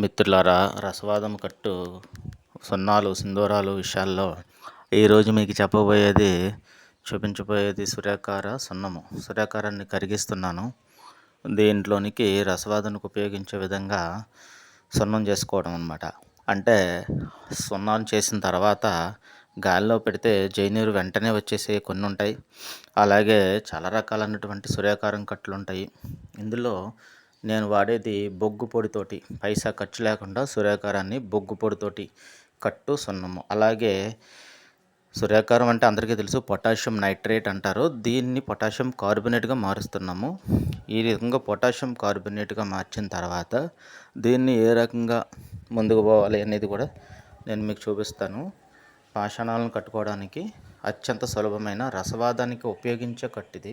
మిత్రులారా రసవాదం కట్టు సున్నాలు సింధూరాలు విషయాల్లో ఈరోజు మీకు చెప్పబోయేది చూపించబోయేది సూర్యాకార సున్నము. సూర్యాకారాన్ని కరిగిస్తున్నాను. దీంట్లోనికి రసవాదనకు ఉపయోగించే విధంగా సున్నం చేసుకోవడం అనమాట అంటే సున్నం చేసిన తర్వాత గాలిలో పెడితే జైనీరు వెంటనే వచ్చేసే కొన్ని ఉంటాయి. అలాగే చాలా రకాలైనటువంటి సూర్యాకారం కట్లు ఉంటాయి. ఇందులో నేను వాడేది బొగ్గు పొడితోటి. పైసా ఖర్చు లేకుండా సూర్యాకారాన్ని బొగ్గు పొడితోటి కట్టు సున్నము. అలాగే సూర్యాకారం అంటే అందరికీ తెలుసు పొటాషియం నైట్రేట్ అంటారు. దీన్ని పొటాషియం కార్బొనేట్గా మారుస్తున్నాము. ఈ విధంగా పొటాషియం కార్బొనేట్గా మార్చిన తర్వాత దీన్ని ఏ రకంగా ముందుకు పోవాలి అనేది కూడా నేను మీకు చూపిస్తాను. పాషాణాలను కట్టుకోవడానికి అత్యంత సులభమైన రసవాదానికి ఉపయోగించే కట్టిది.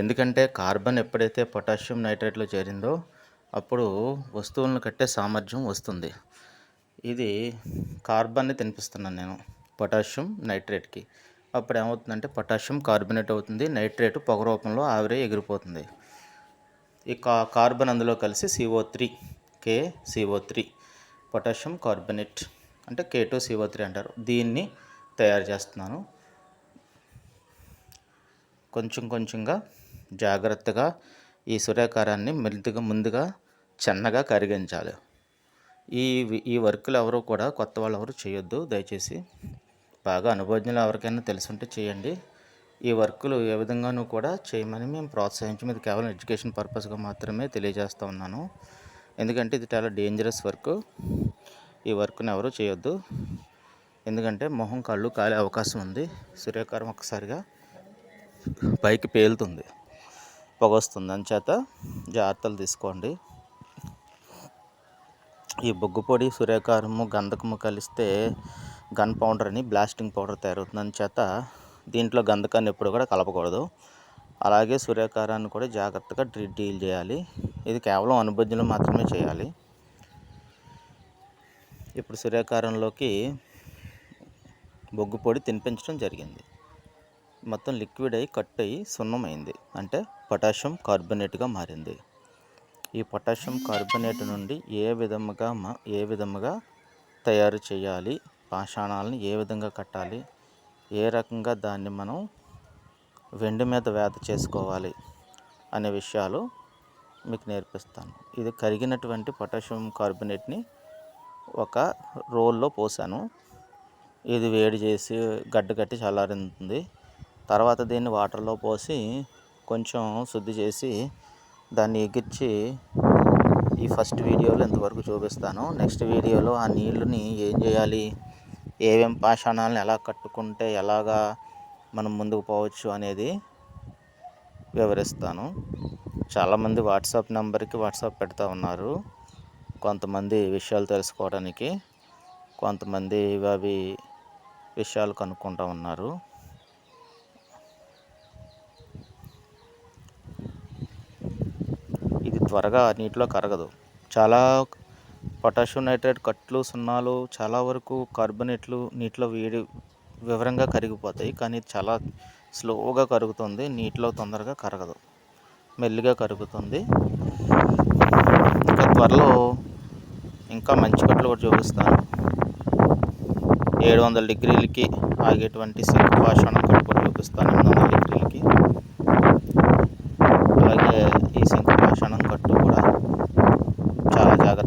ఎందుకంటే కార్బన్ ఎప్పుడైతే పొటాషియం నైట్రేట్లో చేరిందో అప్పుడు వస్తువులను కట్టే సామర్థ్యం వస్తుంది. ఇది కార్బన్ని తినిపిస్తున్నాను నేను పొటాషియం నైట్రేట్కి. అప్పుడు ఏమవుతుందంటే పొటాషియం కార్బనేట్ అవుతుంది నైట్రేట్ పొగ రూపంలో ఆవిరి ఎగిరిపోతుంది. ఈ కా కార్బన్ అందులో కలిసి CO three K CO three potassium carbonate అంటే కే టూ సిఓ త్రీ అంటారు. దీన్ని తయారు చేస్తున్నాను. కొంచెం కొంచెంగా జాగ్రత్తగా ఈ సూర్యాకారాన్ని మెల్లిగా ముందుగా చిన్నగా కరిగించాలి. ఈ ఈ వర్కులు ఎవరు కూడా కొత్త వాళ్ళు ఎవరు చేయొద్దు. దయచేసి బాగా అనుభవజ్ఞులు ఎవరికైనా తెలుసుంటే చేయండి. ఈ వర్కులు ఏ విధంగానూ కూడా చేయమని మేము ప్రోత్సహించి ఇది కేవలం ఎడ్యుకేషన్ పర్పస్గా మాత్రమే తెలియజేస్తూ ఉన్నాను. ఎందుకంటే ఇది చాలా డేంజరస్ వర్క్. ఈ వర్క్ని ఎవరు చేయొద్దు. ఎందుకంటే మొహం కళ్ళు కాలే అవకాశం ఉంది. సూర్యకారం ఒక్కసారిగా పైకి పేలుతుంది. పొగ వస్తుంది అంచేత జాగ్రత్తలు తీసుకోండి. ఈ బొగ్గు పొడి సూర్యకారము గంధకము కలిస్తే గన్ పౌడర్ అని బ్లాస్టింగ్ పౌడర్ తయారవుతుంది చేత దీంట్లో గంధకాన్ని ఎప్పుడు కూడా కలపకూడదు. అలాగే సూర్యకారాన్ని కూడా జాగ్రత్తగా డీల్ చేయాలి. ఇది కేవలం అనుభజ్ఞులు మాత్రమే చేయాలి. ఇప్పుడు సూర్యకారంలోకి బొగ్గు పొడి తినిపించడం జరిగింది. మొత్తం లిక్విడ్ అయ్యి కట్ అయ్యి సున్నమైంది అంటే పొటాషియం కార్బోనేట్గా మారింది. ఈ పొటాషియం కార్బోనేట్ నుండి ఏ విధముగా ఏ విధముగా తయారు చేయాలి పాషాణాలను ఏ విధంగా కట్టాలి ఏ రకంగా దాన్ని మనం వెండి మీద వేద చేసుకోవాలి అనే విషయాలు మీకు నేర్పిస్తాను. ఇది కరిగినటువంటి పొటాషియం కార్బోనేట్ని ఒక రోల్లో పోసాను. ఇది వేడి చేసి గడ్డ కట్టి చల్లారింది. తర్వాత దీన్ని వాటర్లో పోసి కొంచెం శుద్ధి చేసి దాన్ని ఎగిర్చి ఈ ఫస్ట్ వీడియోలో ఇంతవరకు చూపిస్తాను. నెక్స్ట్ వీడియోలో ఆ నీళ్ళని ఏం చేయాలి? ఏమేం పాషాణాలను ఎలా కట్టుకుంటే ఎలాగా మనం ముందుకు పోవచ్చు అనేది వివరిస్తాను. చాలామంది వాట్సాప్ నెంబర్కి వాట్సాప్ పెడతా ఉన్నారు. కొంతమంది విషయాలు తెలుసుకోవడానికి కొంతమంది అవి విషయాలు కనుక్కుంటూ ఉన్నారు ఇది త్వరగా నీటిలో కరగదు. చాలా పొటాషియం నైట్రేట్ కట్లు సున్నాలు చాలా వరకు కార్బనేట్లు నీటిలో వేడి వివరంగా కరిగిపోతాయి. కానీ చాలా స్లోగా కరుగుతుంది. నీటిలో తొందరగా కరగదు. మెల్లిగా కరుగుతుంది. ఇంకా త్వరలో ఇంకా మంచి కట్లు కూడా చూపిస్తాను. ఏడు వందల డిగ్రీలకి ఆగేటువంటి సింక్ పాషాణం కట్టు కూడా చూపిస్తాను. ఎనిమిది వందల డిగ్రీలకి అలాగే ఈ సింక్ పాషాణం కట్టు కూడా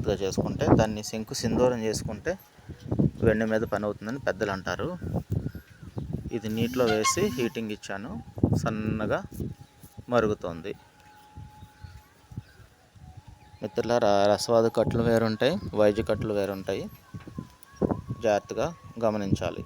చాలా చేసుకుంటే దాన్ని సింకు సింధూరం చేసుకుంటే వెండి మీద పని అవుతుందని పెద్దలు అంటారు. ఇది నీటిలో వేసి హీటింగ్ ఇచ్చాను. సన్నగా మరుగుతోంది. మిత్రుల రసవాద కట్లు వేరుంటాయి వైద్య కట్లు వేరుంటాయి. జాగ్రత్తగా గమనించాలి.